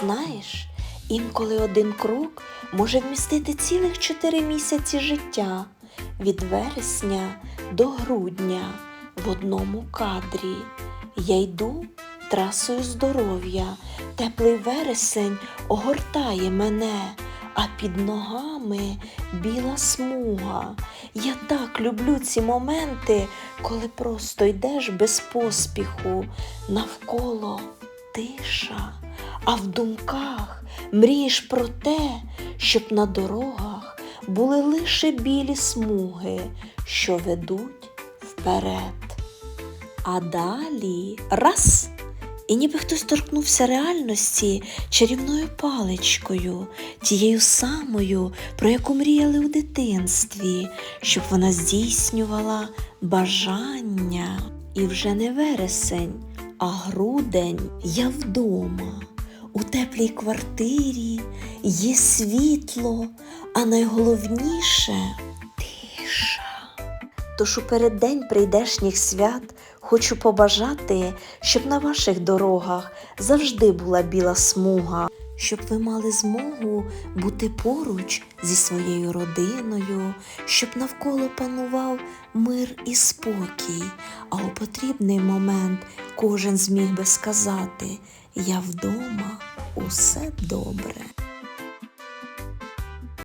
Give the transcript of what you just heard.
Знаєш, інколи один крок може вмістити цілих чотири місяці життя від вересня до грудня в одному кадрі. Я йду трасою здоров'я, теплий вересень огортає мене, а під ногами біла смуга. Я так люблю ці моменти, коли просто йдеш без поспіху, навколо тиша, а в думках мрієш про те, щоб на дорогах були лише білі смуги, що ведуть вперед. А далі раз. І ніби хтось торкнувся реальності чарівною паличкою, тією самою, про яку мріяли у дитинстві, щоб вона здійснювала бажання. І вже не вересень, а грудень я вдома. У теплій квартирі є світло, а найголовніше тиша. Тож у переддень прийдешніх свят хочу побажати, щоб на ваших дорогах завжди була біла смуга, щоб ви мали змогу бути поруч зі своєю родиною, щоб навколо панував мир і спокій, а у потрібний момент кожен зміг би сказати: Я вдома, усе добре.